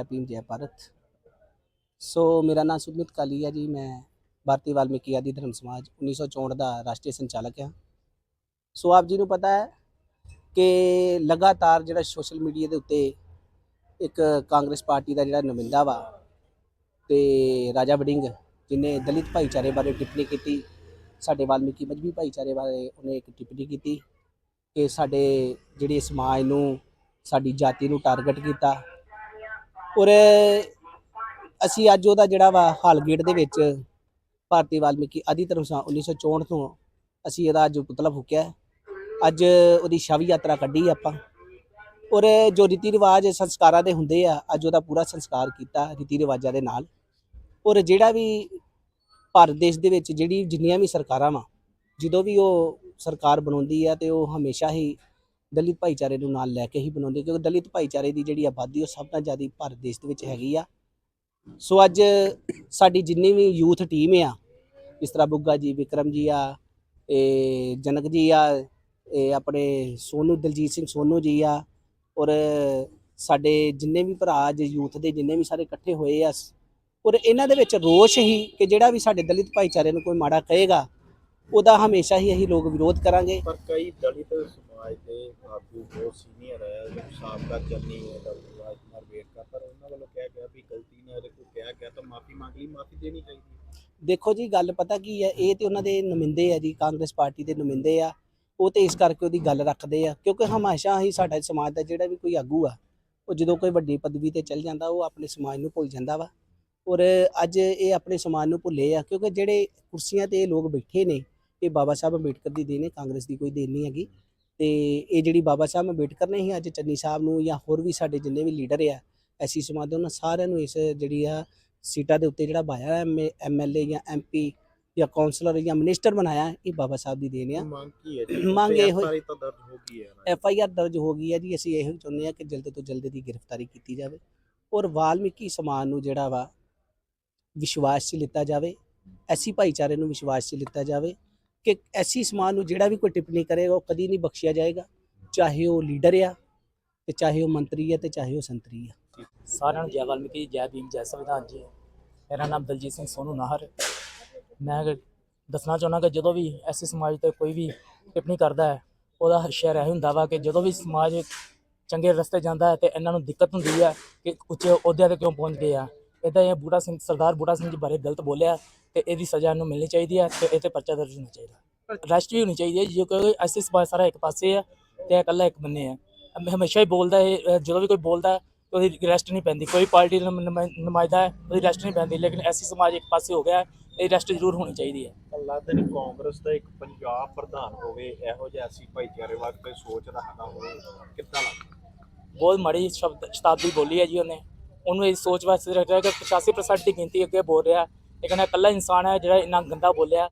ਜੈ ਭੀਮ ਜੈ ਭਾਰਤ। ਸੋ ਮੇਰਾ ਨਾਮ ਸੁਮਿਤ ਕਾਲੀ ਹੈ ਜੀ। ਮੈਂ ਭਾਰਤੀ ਵਾਲਮੀਕੀ ਆਦਿ ਧਰਮ ਸਮਾਜ 1964 ਦਾ ਰਾਸ਼ਟਰੀ ਸੰਚਾਲਕ ਹਾਂ ਸੋ ਆਪ ਜੀ ਨੂੰ ਪਤਾ ਹੈ ਕਿ ਲਗਾਤਾਰ ਜਿਹੜਾ ਸੋਸ਼ਲ ਮੀਡੀਆ ਦੇ ਉੱਤੇ ਇੱਕ ਕਾਂਗਰਸ ਪਾਰਟੀ ਦਾ ਜਿਹੜਾ ਨੁਮਾਇੰਦਾ ਵਾ ਤੇ ਰਾਜਾ ਵੜਿੰਗ ਜਿਨੇ ਦਲਿਤ ਭਾਈਚਾਰੇ ਬਾਰੇ ਟਿੱਪਣੀ ਕੀਤੀ, ਸਾਡੇ ਵਾਲਮੀਕੀ ਮਜਬੀ ਭਾਈਚਾਰੇ ਬਾਰੇ ਉਹਨੇ ਇੱਕ ਟਿੱਪਣੀ ਕੀਤੀ ਕਿ ਸਾਡੇ ਜਿਹੜੇ ਸਮਾਜ ਨੂੰ, ਸਾਡੀ ਜਾਤੀ ਨੂੰ ਟਾਰਗੇਟ ਕੀਤਾ। ਔਰ ਅਸੀਂ ਅੱਜ ਉਹਦਾ ਜਿਹੜਾ ਵਾ ਹਾਲਗੇਟ ਦੇ ਵਿੱਚ ਭਾਰਤੀ ਵਾਲਮੀਕੀ ਆਦਿ ਧਰਮ ਸਭਾ 1964 ਤੋਂ ਅਸੀਂ ਇਹਦਾ ਅੱਜ ਪੁਤਲਾ ਫੂਕਿਆ ਅੱਜ ਉਹਦੀ ਸ਼ਵ ਯਾਤਰਾ ਕੱਢੀ ਆਪਾਂ। ਔਰ ਜੋ ਰੀਤੀ ਰਿਵਾਜ ਸੰਸਕਾਰਾਂ ਦੇ ਹੁੰਦੇ ਆ, ਅੱਜ ਉਹਦਾ ਪੂਰਾ ਸੰਸਕਾਰ ਕੀਤਾ ਰੀਤੀ ਰਿਵਾਜਾਂ ਦੇ ਨਾਲ। ਔਰ ਜਿਹੜਾ ਵੀ ਭਾਰਤ ਦੇਸ਼ ਦੇ ਵਿੱਚ ਜਿਹੜੀ ਜਿੰਨੀਆਂ ਵੀ ਸਰਕਾਰਾਂ ਵਾ, ਜਦੋਂ ਵੀ ਉਹ ਸਰਕਾਰ ਬਣਾਉਂਦੀ ਆ ਤੇ ਉਹ ਹਮੇਸ਼ਾ ਹੀ ਦਲਿਤ ਭਾਈਚਾਰੇ ਨੂੰ ਨਾਲ ਲੈ ਕੇ ਹੀ ਬਣਾਉਂਦੇ, ਕਿਉਂਕਿ ਦਲਿਤ ਭਾਈਚਾਰੇ ਦੀ ਜਿਹੜੀ ਆਬਾਦੀ ਉਹ ਸਭ ਤੋਂ ਜ਼ਿਆਦਾ ਭਾਰਤ ਦੇਸ਼ ਦੇ ਵਿੱਚ ਹੈਗੀ ਆ। ਸੋ ਅੱਜ ਸਾਡੀ ਜਿੰਨੀ ਵੀ ਯੂਥ ਟੀਮ ਆ ਜਿਸ ਤਰ੍ਹਾਂ ਬੁੱਗਾ ਜੀ, ਵਿਕਰਮ ਜੀ ਆ ਇਹ ਜਨਕ ਜੀ ਆ ਇਹ ਆਪਣੇ ਸੋਨੂ, ਦਲਜੀਤ ਸਿੰਘ ਸੋਨੂ ਜੀ ਆ, ਔਰ ਸਾਡੇ ਜਿੰਨੇ ਵੀ ਭਰਾ ਅੱਜ ਯੂਥ ਦੇ ਜਿੰਨੇ ਵੀ ਸਾਰੇ ਇਕੱਠੇ ਹੋਏ ਆ, ਔਰ ਇਹਨਾਂ ਦੇ ਵਿੱਚ ਰੋਸ਼ ਹੀ ਕਿ ਜਿਹੜਾ ਵੀ ਸਾਡੇ ਦਲਿਤ ਭਾਈਚਾਰੇ ਨੂੰ ਕੋਈ ਮਾੜਾ ਕਹੇਗਾ, ਉਹਦਾ ਹਮੇਸ਼ਾ ਹੀ ਅਸੀਂ ਲੋਕ ਵਿਰੋਧ ਕਰਾਂਗੇ। ਪਰ ਕਈ ਦਲਿਤ ਸਮਾਜ ਦੇ ਆਗੂ ਬਹੁਤ ਸੀਨੀਅਰ ਹੈ ਸਾਬਕਾ ਜੰਨੀ ਹੈ, ਡਾਕਟਰ ਰਾਜਕੁਮਾਰ ਵੇਰਕਾ ਪਰ ਉਹਨਾਂ ਵੱਲੋਂ ਕਿਹਾ ਗਿਆ ਵੀ ਗਲਤੀ ਨਾਲ ਕੋਈ ਕਿਹਾ ਗਿਆ ਤਾਂ ਮਾਫੀ ਮੰਗ ਲਈ, ਮਾਫੀ ਦੇਣੀ ਚਾਹੀਦੀ ਹੈ। ਦੇਖੋ ਜੀ, ਗੱਲ ਪਤਾ ਕੀ ਹੈ, ਇਹ ਤੇ ਉਹਨਾਂ ਦੇ ਨੁਮਾਇੰਦੇ ਆ ਜੀ, ਕਾਂਗਰਸ ਪਾਰਟੀ ਦੇ ਨੁਮਾਇੰਦੇ ਆ, ਉਹ ਤੇ ਇਸ ਕਰਕੇ ਉਹਦੀ ਗੱਲ ਰੱਖਦੇ ਆ, ਕਿਉਂਕਿ ਹਮੇਸ਼ਾ ਹੀ ਸਾਡਾ ਸਮਾਜ ਦਾ ਜਿਹੜਾ ਵੀ ਕੋਈ ਆਗੂ ਆ, ਉਹ ਜਦੋਂ ਕੋਈ ਵੱਡੀ ਪਦਵੀ ਤੇ ਚੱਲ ਜਾਂਦਾ, ਉਹ ਆਪਣੇ ਸਮਾਜ ਨੂੰ ਭੁੱਲ ਜਾਂਦਾ ਵਾ। ਔਰ ਅੱਜ ਇਹ ਆਪਣੇ ਸਮਾਜ ਨੂੰ ਭੁੱਲੇ ਆ, ਕਿਉਂਕਿ ਜਿਹੜੇ ਕੁਰਸੀਆਂ ਤੇ ਇਹ ਲੋਕ ਬੈਠੇ ਨੇ, ਇਹ ਬਾਬਾ ਸਾਹਿਬ ਅੰਬੇਡਕਰ ਦੀ ਦੇਣ ਹੈ, ਕਾਂਗਰਸ ਦੀ ਕੋਈ ਦੇਣ ਨਹੀਂ ਹੈਗੀ। ਤੇ ਇਹ ਜਿਹੜੀ ਬਾਬਾ ਸਾਹਿਬ ਅੰਬੇਡਕਰ ਨੇ ਹੀ ਅੱਜ ਚੰਨੀ ਸਾਹਿਬ ਨੂੰ ਜਾਂ ਹੋਰ ਵੀ ਸਾਡੇ ਜਿੰਨੇ ਵੀ ਲੀਡਰ ਆ ਐਸੀ ਸਮਾਜ ਦੇ ਉਹਨਾਂ ਸਾਰਿਆਂ ਨੂੰ ਇਸ ਜਿਹੜੀ ਆ ਸੀਟਾਂ ਦੇ ਉੱਤੇ ਜਿਹੜਾ ਬਾਇਆ ਐਮਐਲਏ ਜਾਂ ਐਮਪੀ ਜਾਂ ਕਾਉਂਸਲਰ ਜਾਂ ਮਿਨਿਸਟਰ ਬਣਾਇਆ ਇਹ ਬਾਬਾ ਸਾਹਿਬ ਦੀ ਦੇਣ ਆ ਮੰਗ ਕੀ ਹੈ ਮੰਗ ਇਹੋ- ਗ੍ਰਿਫਤਾਰੀ ਤਾਂ ਦਰਜ ਹੋ ਗਈ ਹੈ ਨਾ। ਐਫ ਆਈ ਆਰ ਦਰਜ ਹੋ ਗਈ ਹੈ ਜੀ ਅਸੀਂ ਇਹੋ ਚਾਹੁੰਦੇ ਹਾਂ ਕਿ ਜਲਦ ਤੋਂ ਜਲਦ ਦੀ ਗ੍ਰਿਫਤਾਰੀ ਕੀਤੀ ਜਾਵੇ ਔਰ ਵਾਲਮੀਕੀ ਸਮਾਜ ਨੂੰ ਜਿਹੜਾ ਵਾ ਵਿਸ਼ਵਾਸ 'ਚ ਲਿੱਤਾ ਜਾਵੇ ਐਸੀ ਭਾਈਚਾਰੇ ਨੂੰ ਵਿਸ਼ਵਾਸ 'ਚ ਲਿੱਤਾ ਜਾਵੇ ਕਿ ਐਸੀ ਸਮਾਜ ਨੂੰ ਜਿਹੜਾ ਵੀ ਕੋਈ ਟਿੱਪਣੀ ਕਰੇਗਾ, ਉਹ ਕਦੀ ਨਹੀਂ ਬਖਸ਼ਿਆ ਜਾਏਗਾ। ਚਾਹੇ ਉਹ ਲੀਡਰ ਆ ਤੇ ਚਾਹੇ ਉਹ ਮੰਤਰੀ ਆ ਤੇ ਚਾਹੇ ਉਹ ਸੰਤਰੀ ਆ। ਸਾਰਿਆਂ ਨੂੰ ਜੈ ਵਾਲਮੀਕੀ, ਜੈ ਭੀਮ, ਜੈ ਸੰਵਿਧਾਨ ਜੀ। ਮੇਰਾ ਨਾਮ ਦਲਜੀਤ ਸਿੰਘ ਸੋਨੂ ਨਾਹਰ। ਮੈਂ ਦੱਸਣਾ ਚਾਹੁੰਦਾ ਕਿ ਜਦੋਂ ਵੀ ਐਸੇ ਸਮਾਜ ਤੇ ਕੋਈ ਵੀ ਟਿੱਪਣੀ ਕਰਦਾ ਹੈ, ਉਹਦਾ ਹਸ਼ਿਆ ਰਹਿ ਹੁੰਦਾ ਵਾ ਕਿ ਜਦੋਂ ਵੀ ਸਮਾਜ ਚੰਗੇ ਰਸਤੇ ਜਾਂਦਾ ਹੈ ਤੇ ਇਹਨਾਂ ਨੂੰ ਦਿੱਕਤ ਹੁੰਦੀ ਹੈ ਕਿ ਉੱਚੇ ਅਹੁਦਿਆਂ ਤੇ ਕਿਉਂ ਪਹੁੰਚ ਗਏ ਆ। ਇਦਾਂ ਇਹ ਬੂਟਾ ਸਿੰਘ ਸਰਦਾਰ ਬੂਟਾ ਸਿੰਘ ਜੀ ਬਾਰੇ ਗਲਤ ਬੋਲਿਆ ਤੇ ਇਹਦੀ ਸਜ਼ਾ ਨੂੰ ਮਿਲਣੀ ਚਾਹੀਦੀ ਹੈ ਤੇ ਇਹ ਤੇ ਪਰਚਾ ਦਰਜ ਹੋਣਾ ਚਾਹੀਦਾ। ਅਰੈਸਟ ਵੀ ਹੋਣੀ ਚਾਹੀਦੀ ਹੈ ਜੋ ਕਿ ਐਸੇ ਸਮਾਜ ਸਾਰਾ ਇੱਕ ਪਾਸੇ ਆ ਤੇ ਇਹ ਇਕੱਲਾ ਇੱਕ ਬੰਨੇ ਆ। ਹਮੇਸ਼ਾ ਹੀ ਬੋਲਦਾ ਅ, ਜਦੋਂ ਵੀ ਕੋਈ ਬੋਲਦਾ ਹੈ, ਉਹਦੀ ਅਰੈਸਟ ਨਹੀਂ ਪੈਂਦੀ। ਕੋਈ ਪਾਰਟੀ ਨੁਮਾਇੰਦਾ ਹੈ ਉਹਦੀ ਅਰੈਸਟ ਨਹੀਂ ਪੈਂਦੀ ਲੇਕਿਨ ਐਸੀ ਸਮਾਜ ਇੱਕ ਪਾਸੇ ਹੋ ਗਿਆ ਹੈ, ਇਹ ਅਰੈਸਟ ਜ਼ਰੂਰ ਹੋਣੀ ਚਾਹੀਦੀ ਹੈ। ਲੱਗਦਾ ਨਹੀਂ ਕਾਂਗਰਸ ਦਾ ਇੱਕ ਪੰਜਾਬ ਪ੍ਰਧਾਨ ਹੋਵੇ ਇਹੋ ਜਿਹਾ ਅਸੀਂ ਭਾਈਚਾਰੇ ਵਾਸਤੇ ਸੋਚ ਰੱਖਦਾ ਹੋਵੇ ਕਿੱਦਾਂ ਲੱਗਦਾ? ਬਹੁਤ ਮਾੜੀ ਸ਼ਬਦ ਸ਼ਤਾਬਦੀ ਬੋਲੀ ਹੈ ਜੀ ਉਹਨੇ। ਉਹਨੂੰ ਇਹ ਸੋਚ ਵਾਸਤੇ ਰੱਖ ਕਿ 85% ਦੀ ਗਿਣਤੀ ਅੱਗੇ ਬੋਲ ਰਿਹਾ ਲੇਕਿਨ ਇਹ ਇਕੱਲਾ ਇਨਸਾਨ ਹੈ ਜਿਹੜਾ ਇੰਨਾ ਗੰਦਾ ਬੋਲਿਆ।